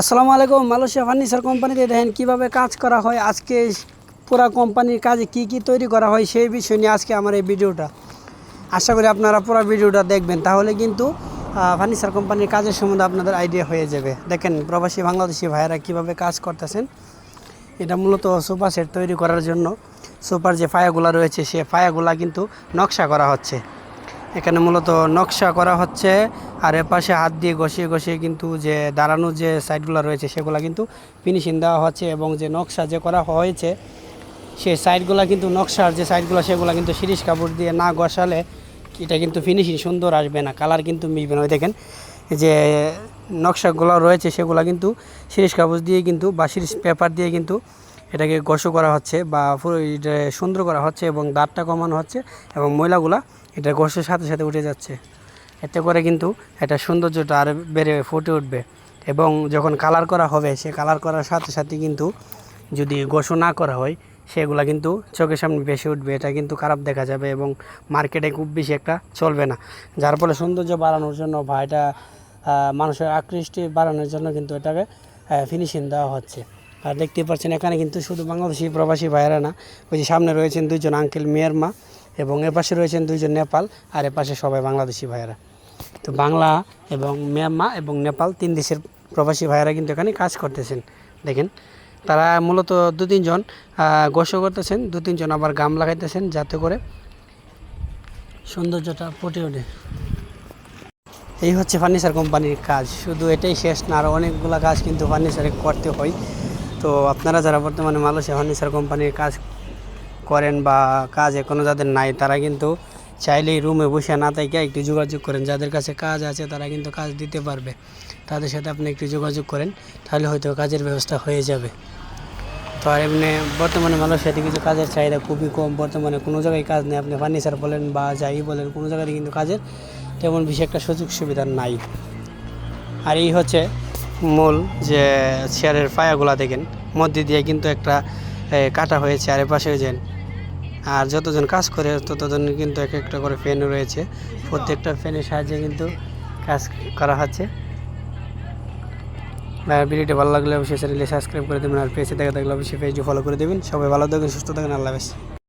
আসসালামু আলাইকুম, Malaysia furniture কোম্পানিতে দেখেন কীভাবে কাজ করা হয়, আজকে পুরা কোম্পানির কাজে কি কি তৈরি করা হয় সেই বিষয় নিয়ে আজকে আমার এই ভিডিওটা। আশা করি আপনারা পুরো ভিডিওটা দেখবেন, তাহলে কিন্তু ফার্নিচার কোম্পানির কাজের সম্বন্ধে আপনাদের আইডিয়া হয়ে যাবে। দেখেন প্রবাসী বাংলাদেশি ভাইয়েরা কীভাবে কাজ করতেছেন, এটা মূলত সোফা সেট তৈরি করার জন্য। সোফার যে ফায়াগুলো রয়েছে, সে ফায়াগুলা কিন্তু নকশা করা হচ্ছে। এখানে মূলত নকশা করা হচ্ছে। আর এর পাশে হাত দিয়ে ঘষিয়ে ঘষিয়ে কিন্তু যে দাঁড়ানোর যে সাইডগুলো রয়েছে, সেগুলো কিন্তু ফিনিশিং দেওয়া হচ্ছে এবং যে নকশা যে করা হয়েছে, সেই সাইডগুলো কিন্তু নকশার যে সাইডগুলো, সেগুলো কিন্তু শিরিষ কাপড় দিয়ে না ঘষালে এটা কিন্তু ফিনিশিং সুন্দর আসবে না কালার কিন্তু মিলবে না। ওই দেখেন যে নকশাগুলো রয়েছে, সেগুলো কিন্তু শিরিষ কাগজ দিয়ে কিন্তু বা শিরিষ পেপার দিয়ে কিন্তু এটাকে গস করা হচ্ছে বা এটা সুন্দর করা হচ্ছে এবং দাঁতটা কমানো হচ্ছে এবং ময়লাগুলা এটা গসের সাথে সাথে উঠে যাচ্ছে। এতে করে কিন্তু এটা সৌন্দর্যটা আরও বেড়ে ফুটে উঠবে এবং যখন কালার করা হবে, সে কালার করার সাথে সাথে কিন্তু যদি গোসো না করা হয়, সেগুলা কিন্তু চোখের সামনে বেশি উঠবে। এটা কিন্তু খারাপ দেখা যাবে এবং মার্কেটে খুব বেশি একটা চলবে না। যার ফলে সৌন্দর্য বাড়ানোর জন্য বা এটা মানুষের আকৃষ্টি বাড়ানোর জন্য কিন্তু এটাকে ফিনিশিং দেওয়া হচ্ছে। আর দেখতে পাচ্ছেন, এখানে কিন্তু শুধু বাংলাদেশি প্রবাসী ভাইয়েরা না, ওই যে সামনে রয়েছেন দুইজন আঙ্কেল মেয়ের মা এবং এপাশে রয়েছেন দুইজন নেপাল, আর এপাশে সবাই বাংলাদেশি ভাইয়েরা। তো বাংলা এবং মিয়ানমা এবং নেপাল তিন দেশের প্রবাসী ভাইয়েরা কিন্তু এখানে কাজ করতেছেন। দেখেন, তারা মূলত দু তিনজন গোসো করতেছেন, দু তিনজন আবার গাম লাগাইতেছেন যাতে করে সৌন্দর্যটা ফুটে ওঠে। এই হচ্ছে ফার্নিচার কোম্পানির কাজ, শুধু এটাই শেষ না আরও অনেকগুলো কাজ কিন্তু ফার্নিচারে করতে হয়। তো আপনারা যারা বর্তমানে মালয়েশিয়া ফার্নিচার কোম্পানির কাজ করেন বা কাজ এখনও যাদের নাই, তারা কিন্তু চাইলেই রুমে বসে না থেকে একটু যোগাযোগ করেন। যাদের কাছে কাজ আছে, তারা কিন্তু কাজ দিতে পারবে। তাদের সাথে আপনি একটু যোগাযোগ করেন, তাহলে হয়তো কাজের ব্যবস্থা হয়ে যাবে। তো আর এমনি বর্তমানে মালয়েশিয়াতে কিছু কাজের চাহিদা খুবই কম। বর্তমানে কোনো জায়গায় কাজ নেই। আপনি ফার্নিচার বলেন বা যাই বলেন, কোনো জায়গায় কিন্তু কাজের তেমন বেশি একটা সুযোগ সুবিধা নাই। আর এই হচ্ছে মূল যে চেয়ারের পায়াগুলা দেখেন, মধ্যে দিয়ে কিন্তু একটা কাটা হয়েছে, আর এপাশে যেন আর যতজন কাজ করে ততজন কিন্তু এক একটা করে ফ্যান রয়েছে। প্রত্যেকটা ফ্যানের সাহায্যে কিন্তু কাজ করা হচ্ছে। আর ভিডিওটি ভালো লাগলে অবশ্যই চ্যানেলে সাবস্ক্রাইব করে দেবেন, আর পেজে দেখা থাকলে অবশ্যই পেজটি ফলো করে দেবেন। সবাই ভালো থাকবেন, সুস্থ থাকেন আল্লাহ হাফেজ।